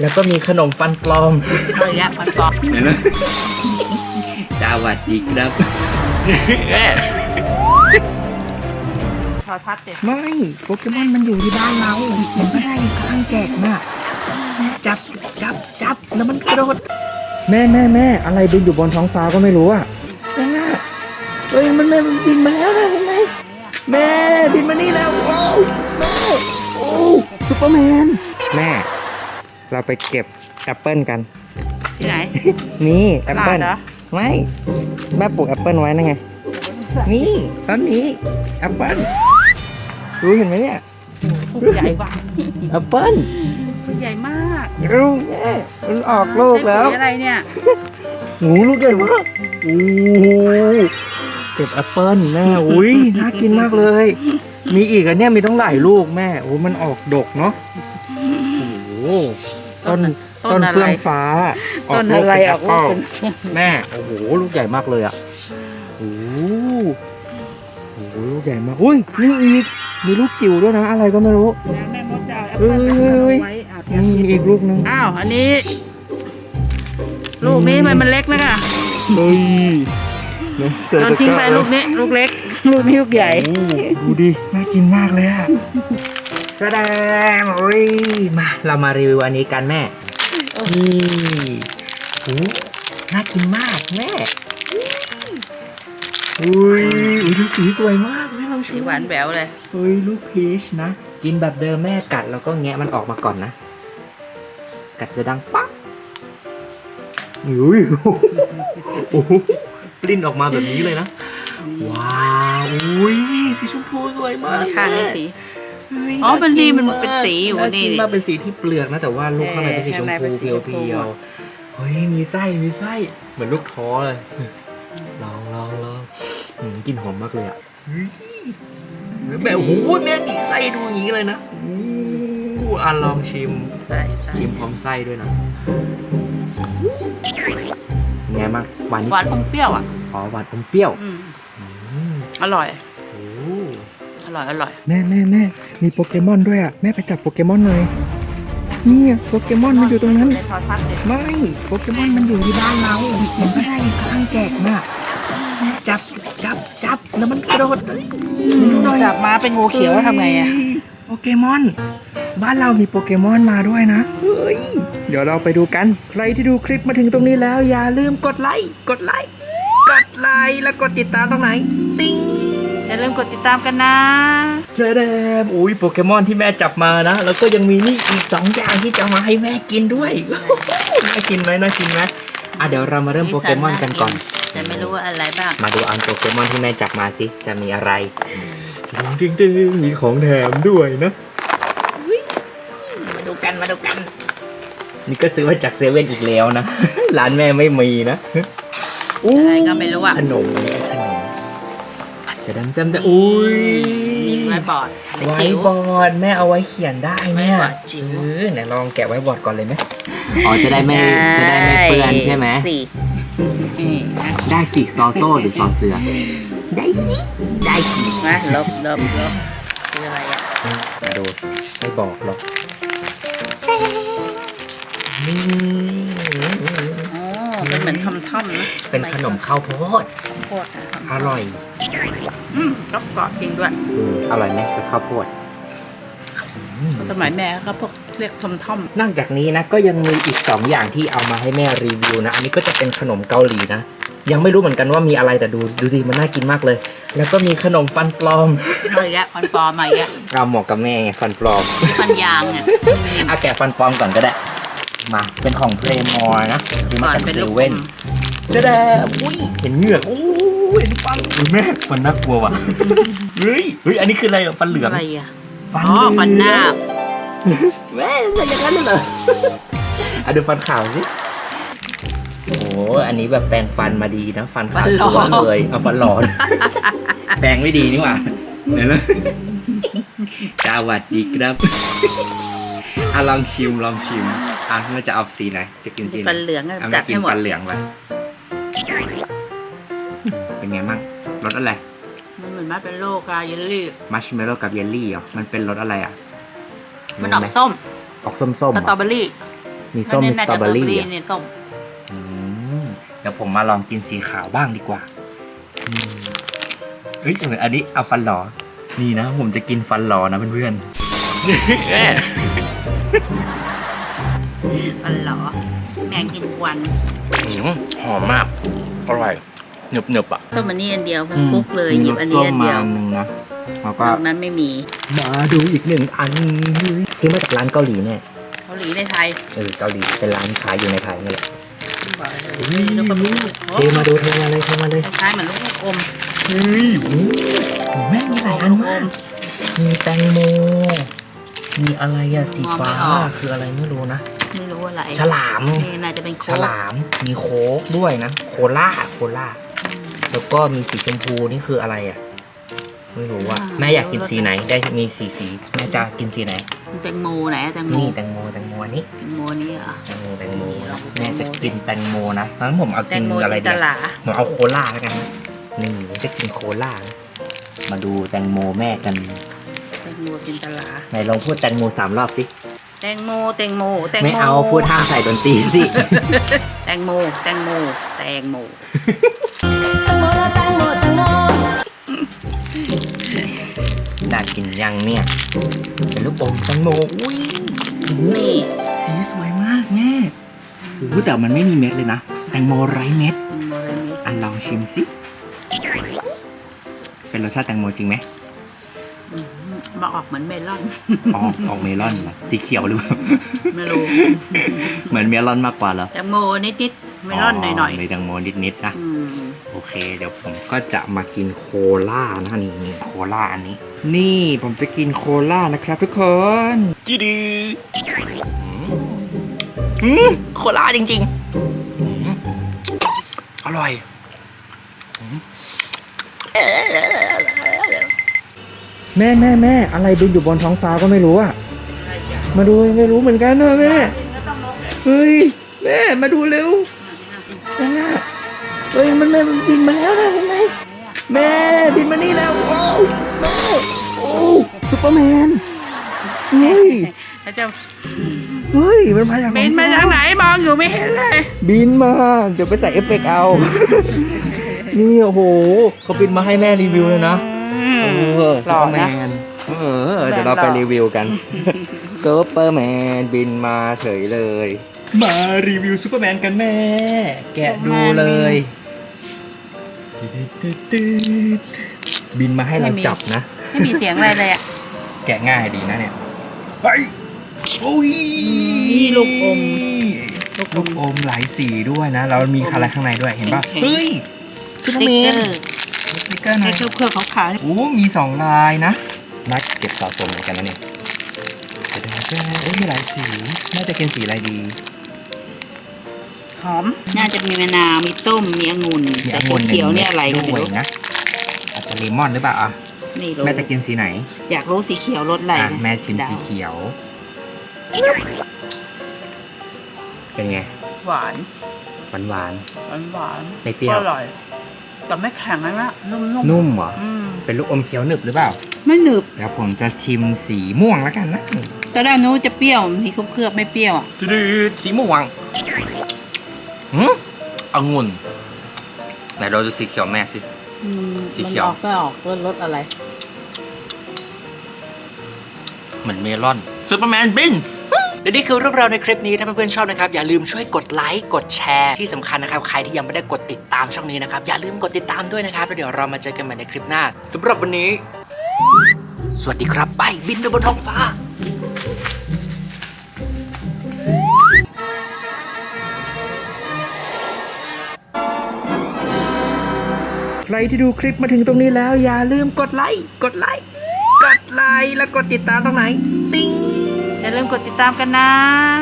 แล้วก็มีขนมฟันปลอมเอาอีกแล้วมันปลอมเห็นไหมสวัสดีครับ ทอดพัดเด็ดไม่โปเกมอนมันอยู่ที่บ้านเรามันไม่ได้อยู่ข้างแกกน่ะจับจับจับแล้วมันกระโดดแม่แม่แม่อะไรบินอยู่บนท้องฟ้าก็ไม่รู้อะนั่นน่ะเฮ้ยมันมันบินมาแล้วนะเห็นไหมแม่บินมานี่แล้วโอ้แม่โอ้ซูเปอร์แมนแม่ เราไปเก็บแอปเปิลกัน ที่ไหน นี่แอปเปิลตลาดเหรอ ไม่แม่ปลูกแอปเปิลไว้นั่นไง นี่ต้นนี้แอปเปิลรู้เห็นไหมเนี่ยลูกใหญ่ว่ะแอปเปิลลูกใหญ่มากรู้แม่มันออกลูกแล้ว ใช้ปุ๋ยอะไรเนี่ยหนูลูกใหญ่มากโอ้โหเก็บแอปเปิลแม่อุ้ยน่ากินมากเลย มีอีกอันเนี้ยมีต้องหลายลูกแม่โอ้มันออกดกเนาะโอ้โห ต้นต้นเฟื่องฟ้าต้นอะไรเป็ออกลูแปกเปิ้ลเป็น แม่โอ้โหลูกใหญ่มากเลยอะโอ้โหโอ้โหลูกใหญ่มากอุ้ยนี่อีกมีลูกจิ๋วด้วยนะ อะไรก็ไม่รู้ แม่มดจะเอาแอปเปิ้ลเอ้ยไว้อาบนี่มีอีกลูกนึงอ้าวอันนี้ ลูกนี้มันมันเล็กนะค่ะเฮ้ยเนี่ยเสือโยนตะทิ้งกไปร้าลูกนี้ ลูกเล็ก ลูกนี้ลูกใหญ่ โอ้โหดูดิน่ากินมากเลยอะ กระแดงโอ้ยมา เรามารีวิวอันนี้กันแม่ นี่โอ้น่ากินมากแม่ อุ้ยอุ้ยดูสีสวยมากแม่ลองชิสีมหวานแหววเลย เฮ้ยลูกพีชนะ กินแบบเดิมแม่กัดแล้วก็แงะมันออกมาก่อนนะ กัดจะดังปั๊กอุ้ยโอ้โหปลิ้นออกมาแบบนี้เลยนะ ว้าว อุ้ยสีชมพูสวยมากข้างนี้แม่สีเฮ้ย อ๋อเป็นดีากิมันเป็นสีอยู่านี่กินมากเป็นสีที่เปลือกนะ แต่ว่าลูกข้างในเป็นสีชมข้างในเป็พูนสีเพีชมพูยวๆเฮ้ยมีไส้มีไส้เหมือนลูกท้อเลยลองลองลองอืมกลินหอมมากเลยอะเฮ้ยแม่โอ้โหแม่ดีไส้ดูอย่างนี้เลยนะโอ้โหอะลองชิมใช่ใช่ชิมพร้อมไส้ด้วยนะไงบ้างหวานหวานอมเปรี้ยวอะ อ๋อหวานอมเปรี้ยวอืมอืมอร่อย โอ้อ ร่อยอร่อยแม่แม่แม่มีโปเกมอนด้วยอะแม่ไปจับโปเกมอนหน่อยนี่โปเกมอนมันอยู่ตรงนั้นทอดพัดเด็ดไม่โปเกมอนมันอยู่ที่บ้านเรามันไม่ได้อยู่ข้างแกกน่ะจับจับจับแล้วมันกระโดดเอ้ยมาดูหน่อยจับมาเป็นงูเขียวแล้วทำไงอะเฮ้ยโปเกมอน บ้านเรามีโปเกมอนมาด้วยนะเฮ้ยเดี๋ยวเราไปดูกัน ใครที่ดูคลิปมาถึงตรงนี้แล้ว อย่าลืมกดไลค์กดไลค์กดไลค์แล้วกดติดตามตรงไหน ติ๊ง อย่าลืมกดติดตามกันนะเจอแดมอุ้ยโปเกมอนที่แม่จับมานะ แล้วก็ยังมีนี่อีกสองอย่างที่จะมาให้แม่กินด้วย น่ากินไหมน่ากินไหมอะเดี๋ยวเรามาเริ่มโปเกมอนกันก่อน แต่ไม่รู้ว่าอะไรบ้าง มาดูอันโปเกมอนที่แม่จับมาสิ จะมีอะไรดึงดึงดึงมีของแถมด้วยนะมาดูกันมาดูกัน นี่ก็ซื้อมาจากเซเว่นอีกแล้วนะ ร้านแม่ไม่มีนะอู้อะไรก็ไม่รู้อะขนมเนี่ยขนม จะดำจำแต่อุ้ยมีไว้บอร์ดไว้บอร์ดแม่เอาไว้เขียนได้เนี่ยไว้บอร์ดจิ๋วเออไหนลองแกะไว้บอร์ดก่อนเลยไหมอ๋อจะได้ไม่จะได้ไม่เปื้อนใช่ไหมสี่นี่นะได้สิซอโซ่หรือซอเสือ ได้สิได้สินะลบลบลบคืออะไรอะมาดูไม่บอกหรอกนี่อ๋อ เป็นเหมือนทอมทอมๆนะเป็นขนมข้าวโพด ข้าวโพดนะอร่อยอืมกรอบกรอบจริงด้วย อืมอร่อยไหมคือข้าวโพดอืสมัยแม่ก็พวกเรียกทอมทอมนอกจากนี้นะก็ยังมีอีก 2 อย่างที่เอามาให้แม่รีวิวนะ อันนี้ก็จะเป็นขนมเกาหลีนะ ยังไม่รู้เหมือนกันว่ามีอะไรแต่ดูดูดิมันน่ากินมากเลย แล้วก็มีขนมฟันปลอมอะไรแยะฟันปลอมมาอีกแยะเราเหมาะกับแม่ไงฟันปลอม ฟันยางเนี่ยเอาแกะฟันปลอมก่อนก็ได้ มาเป็นของเพลมอร์นะ ซื้อมาจากเซเว่นจะได้อุ้ยเห็นเหงือกโอ้ยเห็นฟันอุ้ยแม่ฟันน่ากลัวว่ะเฮ้ยเฮ้ยอันนี้คืออะไรอะฟันเหลืองอะไรอะฟันอ๋อเหลืองฟันหน้าแม่จะอย่างนั้นเลยเหรออะดูฟันขาวสิโอ้อันนี้แบบแปรงฟันมาดีนะ ฟันขาวจั๊วเลยเอาฟันหลอนแปรงไม่ดีนี่หว่าเดี๋ยวนะสวัสดีครับอะลองชิมลองชิม อะมันจะเอาสีไหน จะกินสีไหนฟันเหลืองอะเอาจัมาดกิให้นหมดฟันเหลืองไปเป็นไงบ้างรสอะไรมันเหมือนมาเป็นโลกาเยลลี่ มัชเมลโล่กับเยลลี่เหรอมันเป็นรสอะไรอะมันออกส้มออกส้มๆสเหรตรออเบอรี่มีส้มมีสตรอเบอรี่นนี้อะน่าจะเนี่ยส้มอืมเดี๋ยวผมมาลองกินสีขาวบ้างดีกว่าอืมเฮ้ยอันนี้เอาฟันหลอ นี่นะ ผมจะกินฟันหลอนะเพื่อนๆ มันเหรอ แม่กินควันอืมหอมมาก อร่อยหนึบหนึบๆอะต้มอันนี้อันเดียวมันฟุกเลยหยิบอันนี้อันเดียวมีรสส้มมาอันหนึงนะแล้วก็นอกนั้นไม่มีมาดูอีกหนึ่งอัน ซื้อมาจากร้านเกาหลีเนี่ยเกาหลีในไทยเออเกาหลีเป็นร้านขายอยู่ในไทยนี่แหละลูกกระปุกเทมาดูเทมาเลยเทมาเลยคล้ายๆเหมือนลูกลูกอมเฮ้ยโอ้โหแม่งมีหลายอันมากมีแตงโม มีอะไรอะสีฟ้าคืออะไรไม่รู้นะ ไม่รู้อะไรฉลาม นี่น่าจะเป็นฉโค้กลาม มีโค้กด้วยนะ โคล่า โคล่า แล้วก็มีสีชมพูนี่คืออะไรอะไม่รู้ว่าแม่อยากกินสีไหน ได้มีสีสี แม่จะกินสีไหน แตงโมไหนอะแตงโมนี่แตงโมแตงโมอันนี้แตงโมนี่เหรอแตงโมแตงโมนี่ลองแม่จะกินแตงโมนะงั้นผมเอาแตกิงนโมอะไรจินดีตลาผมเอาโคล่าแล้วกันนะนี่ผมจะกินโคล่านะมาดูแตงโมแม่กัน แตงโมจินตลาไหนลองพูดแตงโมสามรอบสิ แตงโมแตงโมแตงโมไม่เอาพูดห้ามใส่ดนตรีสิ แตงโมแตงโมแตงโมน่ากินยังเนี่ย เป็นลูกอมแตงโมอุ้ยนี่สีสวยมากแม่โอ้โหแต่มันไม่มีเม็ดเลยนะ แตงโมไร้เม็ดแตงโมอะไรนี่อันลองชิมสิ เป็นรสชาติแตงโมจริงไหม อืม มาออกเหมือนเมลอน ออกออกเมลอนเหรอสีเขียวหรือเปล่า ไม่รู้เหมือนเมลอนมากกว่าเหรอแตงโมนิดๆเมลอนหน่อยมีแตงโมนิดๆนะๆอืมโอเค เดี๋ยวผมก็จะมากินโคล่านะนี่นี่โคล่าอันนี้ นี่ผมจะกินโคล่านะครับทุกคนจีดีอืมโคล่าจริงๆอืมอร่อยอืม แม่แม่แม่อะไรบินอยู่บนท้องฟ้าก็ไม่รู้อะมาดูไม่รู้เหมือนกันนะแม่เฮ้ยแม่มาดูเร็วนั่นน่ะเฮ้ยมันแม่มันบินมาแล้วนะเห็นไหมแม่บินมานี่แล้วโอ้แม่โอ้ซุปเปอร์แมนเฮ้ยแล้วจะเฮ้ยมันมาจากบินมาจากไหนมองอยู่ไม่เห็นเลยบินมาเดี๋ยวไปใส่เอฟเฟกต์เอานี่โอ้โหเขาบินมาให้แม่รีวิวเลยนะ เออหล่อนะเออ เดี๋ยวเราไปรีวิวกันซูเปอร์แมนบินมาเฉยเลย มารีวิวซูเปอร์แมนกันแม่ แกะดูเลยบินมาให้เราจับนะ ไม่มีเสียงอะไรเลยอะ แกะง่ายดีนะเนี่ยเฮ้ยโอ้ยนี่ลูกอม ลูกอมหลายสีด้วยนะ เรามีอะไรข้างในด้วยเห็นป่ะเห็นเฮ้ยซูเปอสร์ติ๊แมกเกอนร์สติ๊กเก อร์หไอ้นะเครื่องเครื่องขาวๆนี่โอ้มีสองลายนะนัดเก็บสะสมเหมือนกันนะเนี่ยเดี๋ยวๆโอ้มีหลายสีน่าจะกินสีอะไรดี หอม น่าจะมีมะนาวมีต้มมีองุ่นมีแต่องุ่นเขียวๆเนี่ยอะไรก็ด้ไม่วยรู้นะอาจจะเลมอนหรือเปล่าอะนี่รู้แม่จะกินสีไหน อยากรู้สีเขียวรสอะไรอะแม่ชิมดาวสีเขียว เป็นไงหวานหวานหวานหวานหวานไม่เปรี้ยวอร่อย แต่ไม่แข็งนะนะนุ่มๆๆนุ่มเหรอ อืมเป็นลูกอมเขียวหนึบหรือเปล่า ไม่หนึบเดี๋ยวผมจะชิมสีม่วงแล้วกันนะตอนแรกนู้จะเปรี้ยวมีเคลือบๆไม่เปรี้ยวอะดืดสีม่วงหืมองุ่นไหนเราจะสีเขียวแม่สิ อืมสีเขียว มันออกไม่ออกรสรสอะไร เหมือนเมลอนซูเปอร์แมนบิน และนี่คือเรื่องราวในคลิปนี้ถ้าเพื่อนๆชอบนะครับอย่าลืมช่วยกดไลค์กดแชร์ที่สำคัญนะครับใครที่ยังไม่ได้กดติดตามช่องนี้นะครับอย่าลืมกดติดตามด้วยนะครับแล้วเดี๋ยวเรามาเจอกันใหม่ในคลิปหน้าสำหรับวันนี้ สวัสดีครับไปบินไปบนท้องฟ้าใครที่ดูคลิปมาถึงตรงนี้แล้ว อย่าลืมกดไลค์ กดไลค์ กดไลค์ แล้วกดติดตามตรงไหน ติ๊ง อย่าลืมกดติดตามกันนะ